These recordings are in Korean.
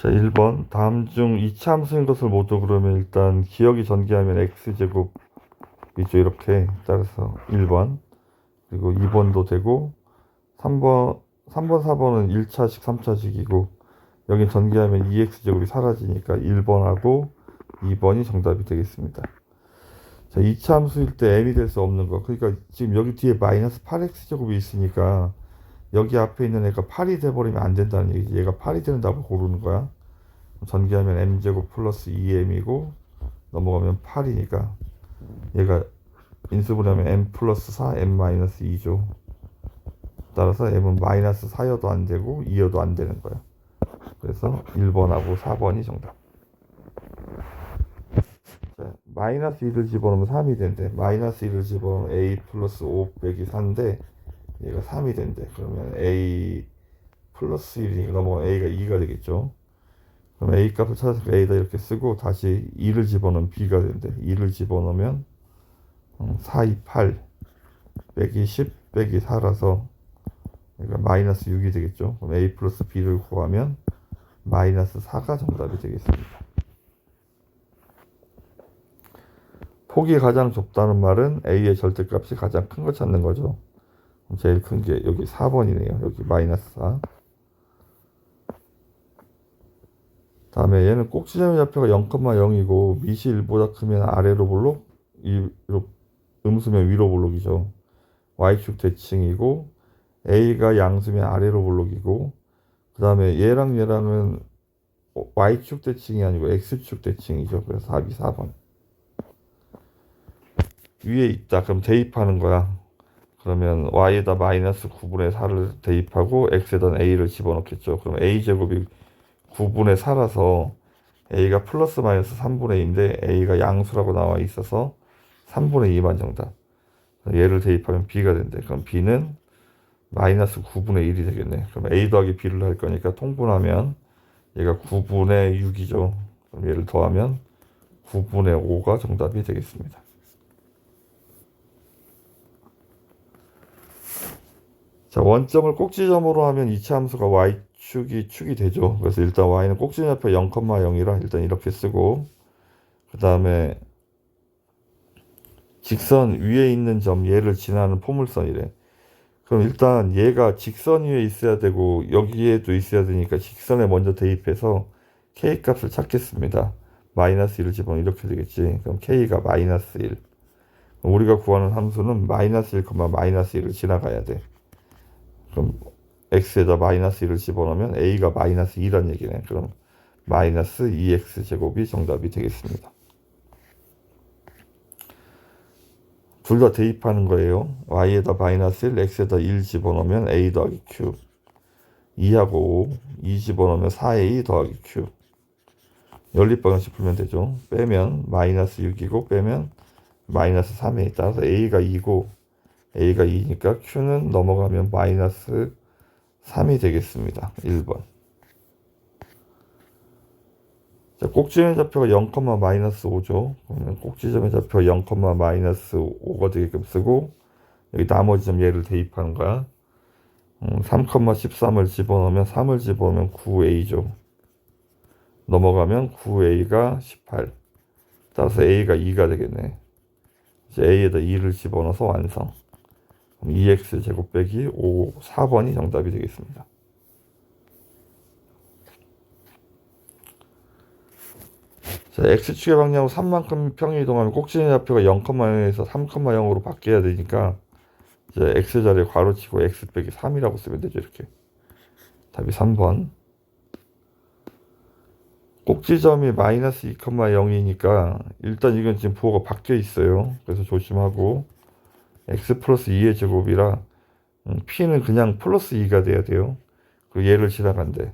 자, 1번. 다음 중 이차 함수인 것을 모두 그러면 일단 기억이 전개하면 x제곱 이죠 이렇게 따라서 1번 그리고 2번도 되고 3번 3번 4번은 1차식 3차식이고 여기 전개하면 2x제곱이 사라지니까 1번하고 2번이 정답이 되겠습니다. 자, 2차 함수일 때 m이 될 수 없는 거. 그러니까 지금 여기 뒤에 마이너스 8x제곱이 있으니까 여기 앞에 있는 애가 8이 돼버리면 안 된다는 얘기지. 얘가 8이 되는 답을 고르는 거야. 전개하면 m제곱 플러스 2m이고 넘어가면 8이니까 얘가 인수분해하면 m 플러스 4, m 마이너스 2죠. 따라서 m은 마이너스 4여도 안 되고 2여도 안 되는 거야. 그래서 1번하고 4번이 정답. 자, 마이너스 2를 집어넣으면 3이 된대. 마이너스 2를 집어넣으면 a 플러스 5 빼기 4인데 얘가 3이 된대. 그러면 a 플러스 1이니까 넘어가면 a가 2가 되겠죠. 그럼 a 값을 찾아서 a다 이렇게 쓰고 다시 2를 집어넣으면 b가 된대. 2를 집어넣으면 4, 2, 8 빼기 10 빼기 4라서 그러니까 마이너스 6이 되겠죠. 그럼 a 플러스 b를 구하면 마이너스 4가 정답이 되겠습니다. 폭이 가장 좁다는 말은 a의 절대값이 가장 큰거 찾는 거죠. 제일 큰 게 여기 4번이네요. 여기 마이너스 4. 다음에 얘는 꼭지점의 좌표가 0,0이고 밑이 1보다 크면 아래로 볼록, 위로, 음수면 위로 볼록이죠. y축 대칭이고 a가 양수면 아래로 볼록이고 그 다음에 얘랑 얘랑은 y축 대칭이 아니고 x축 대칭이죠. 그래서 답이 4번. 위에 있다. 그럼 대입하는 거야. 그러면 y에다 마이너스 9분의 4를 대입하고 x에다 a를 집어넣겠죠. 그럼 a제곱이 9분의 4라서 a가 플러스 마이너스 3분의 2인데 a가 양수라고 나와 있어서 3분의 2만 정답. 얘를 대입하면 b가 된대. 그럼 b는 마이너스 9분의 1이 되겠네. 그럼 a 더하기 b를 할 거니까 통분하면 얘가 9분의 6이죠. 그럼 얘를 더하면 9분의 5가 정답이 되겠습니다. 자, 원점을 꼭지점으로 하면 이차 함수가 y축이 축이 되죠. 그래서 일단 y는 꼭지점 옆에 0,0이라 일단 이렇게 쓰고 그 다음에 직선 위에 있는 점 얘를 지나는 포물선이래. 그럼 일단 얘가 직선 위에 있어야 되고 여기에도 있어야 되니까 직선에 먼저 대입해서 k 값을 찾겠습니다. 마이너스 1을 집어넣으면 이렇게 되겠지. 그럼 k가 마이너스 1. 우리가 구하는 함수는 마이너스 1, 마이너스 1을 지나가야 돼. 그럼 x에다 마이너스 1을 집어넣으면 a가 마이너스 2란 얘기네. 그럼 마이너스 2x 제곱이 정답이 되겠습니다. 둘 다 대입하는 거예요. y에다 마이너스 1, x에다 1 집어넣으면 a 더하기 q 2하고 5, 2 집어넣으면 4a 더하기 q 연립방정식 풀면 되죠. 빼면 마이너스 6이고 빼면 마이너스 3에 따라서 a가 2고 a가 2니까 q는 넘어가면 마이너스 3이 되겠습니다. 1번. 자, 꼭지점의 좌표가 0, 마이너스 5죠. 그러면 꼭지점의 좌표가 0, 마이너스 5가 되게끔 쓰고 여기 나머지 점 얘를 대입하는 거야. 음, 3, 13을 집어넣으면 3을 집어넣으면 9a죠. 넘어가면 9a가 18. 따라서 a가 2가 되겠네. 이제 a에다 2를 집어넣어서 완성. 그럼 2x 제곱 빼기 5, 4번이 정답이 되겠습니다. 자, x축의 방향으로 3만큼 평이 이동하면 꼭지의 좌표가 0,0에서 3,0으로 바뀌어야 되니까 이제 x 자리에 괄호치고 x 빼기 3이라고 쓰면 되죠 이렇게. 답이 3번. 꼭지점이 마이너스 2,0이니까 일단 이건 지금 부호가 바뀌어 있어요. 그래서 조심하고 x 플러스 2의 제곱이라 음, p는 그냥 플러스 2가 돼야 돼요 그리고 얘를 지나간대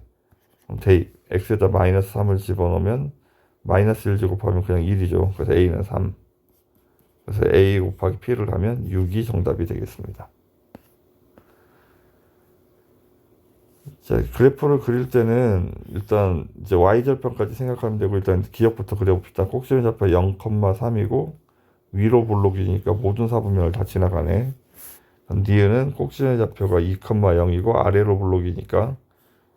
그럼 대입 x에다 마이너스 3을 집어넣으면 마이너스 1 제곱하면 그냥 1이죠. 그래서 a는 3. 그래서 a 곱하기 p를 하면 6이 정답이 되겠습니다. 자, 그래프를 그릴 때는 일단 이제 y절편까지 생각하면 되고 일단 기억부터 그려봅시다. 꼭지점 좌표 0,3이고 위로 볼록이니까 모든 사분면을 다 지나가네. 니은은 꼭지점 좌표가 2,0이고 아래로 볼록이니까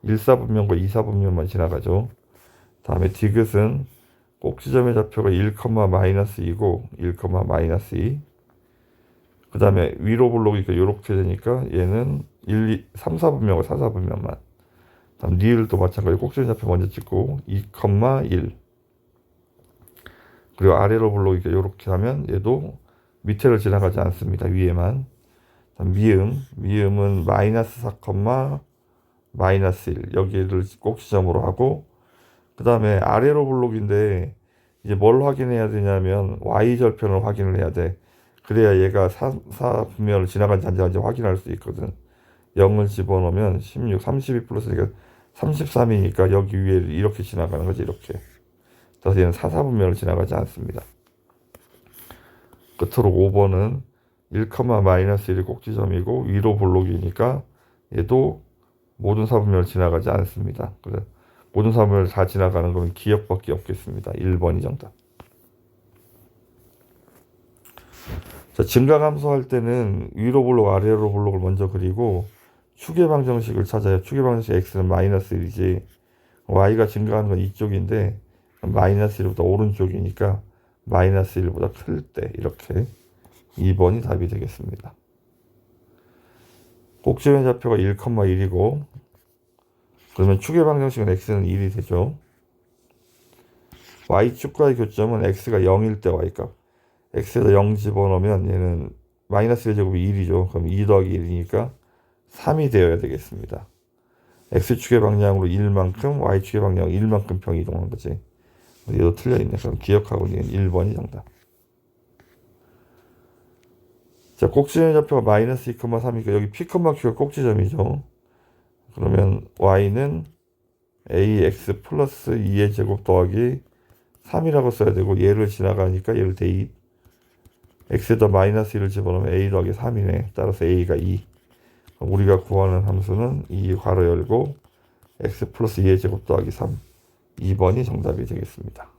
1사분면과 2사분면만 지나가죠. 다음에 디귿은 꼭지점의 좌표가 1, 마이너스 2고 1, 마이너스 2. 그 다음에 위로 블록이니까 이렇게 되니까 얘는 1, 2, 3, 4분면과 4, 4분면만. 다음 니을도 마찬가지 꼭지점 좌표 먼저 찍고 2, 1. 그리고 아래로 블록이니까 이렇게 하면 얘도 밑에를 지나가지 않습니다. 위에만. 미음, 미음은 마이너스 4, 마이너스 1 여기를 꼭지점으로 하고 그 다음에 아래로 블록인데 이제 뭘 확인해야 되냐면 y 절편을 확인을 해야 돼. 그래야 얘가 4, 4 분면을 지나간지 안 지나간지 확인할 수 있거든. 0을 집어넣으면 16, 32 플러스니까 33이니까 여기 위에 이렇게 지나가는 거지 이렇게 그래서 4, 4분면을 지나가지 않습니다 끝으로 5번은 1, 마이너스 1이 꼭지점이고 위로 블록이니까 얘도 모든 사분면을 지나가지 않습니다. 그래 모든 사분면을 다 지나가는 건 기억밖에 없겠습니다. 1번이 정답. 자, 증가함수 할 때는 위로 블록, 아래로 블록을 먼저 그리고 축의 방정식을 찾아요. 축의 방정식 x는 마이너스 1이지 y가 증가하는 건 이쪽인데 마이너스 1보다 오른쪽이니까 마이너스 1보다 클 때 이렇게 2번이 답이 되겠습니다. 꼭지면 좌표가 1,1이고 그러면 축의 방정식은 x는 1이 되죠. y축과의 교점은 x가 0일 때 y값. x에다 0 집어넣으면 얘는 마이너스 1제곱이 1이죠. 그럼 2 더하기 1이니까 3이 되어야 되겠습니다. x축의 방향으로 1만큼 y축의 방향으로 1만큼 평이 이동한 거지. 얘도 틀려있네. 그럼 기억하고 있는 1번이 정답. 자, 꼭지점 좌표가 마이너스 2,3이니까 여기 P, Q가 꼭지점이죠. 그러면 y는 ax 플러스 2의 제곱 더하기 3이라고 써야 되고 얘를 지나가니까 얘를 대입 x에다 마이너스 1을 집어넣으면 a 더하기 3이네. 따라서 a가 2. 그럼 우리가 구하는 함수는 2 괄호 열고 x 플러스 2의 제곱 더하기 3. 2번이 정답이 되겠습니다.